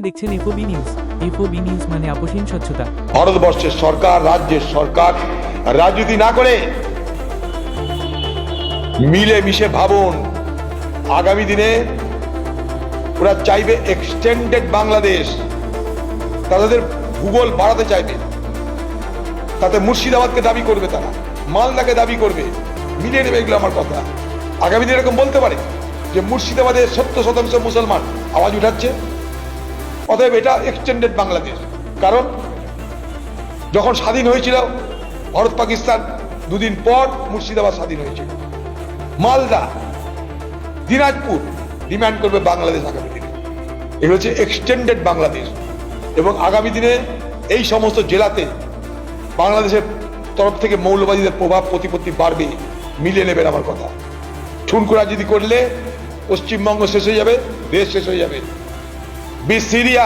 দেখছেন FOB news FOB news মানে আপোষহীন স্বচ্ছতা। ভারতবর্ষের সরকার, রাজ্যের সরকার, রাজনীতি না করে মিলে মিশে ভাবুন। আগামী দিনে ওরা চাইবে এক্সটেন্ডেড বাংলাদেশ। তাদের ভূগোল বাড়াতে চাইবে। তাতে মুর্শিদাবাদকে দাবি করবে তারা, মালদাকে দাবি করবে। মিলিয়ে নেবে এগুলো আমার কথা। আগামী দিনে এরকম বলতে পারে যে মুর্শিদাবাদে সত্তর শতাংশ মুসলমান আওয়াজ উঠাচ্ছে। অতএব এটা এক্সটেন্ডেড বাংলাদেশ। কারণ যখন স্বাধীন হয়েছিল, ভারত পাকিস্তান দুদিন পর মুর্শিদাবাদ স্বাধীন হয়েছিল। মালদা, দিনাজপুর ডিমান্ড করবে বাংলাদেশ আগামী দিনে। এগুলো হচ্ছে এক্সটেন্ডেড বাংলাদেশ। এবং আগামী দিনে এই সমস্ত জেলাতে বাংলাদেশের তরফ থেকে মৌলবাদীদের প্রভাব, প্রতিপত্তি বাড়বে, মিলিয়ে নেবেন আমার কথা। ঠুনকুরা যদি করলে, পশ্চিমবঙ্গ শেষ হয়ে যাবে, দেশ শেষ হয়ে যাবে। B Syria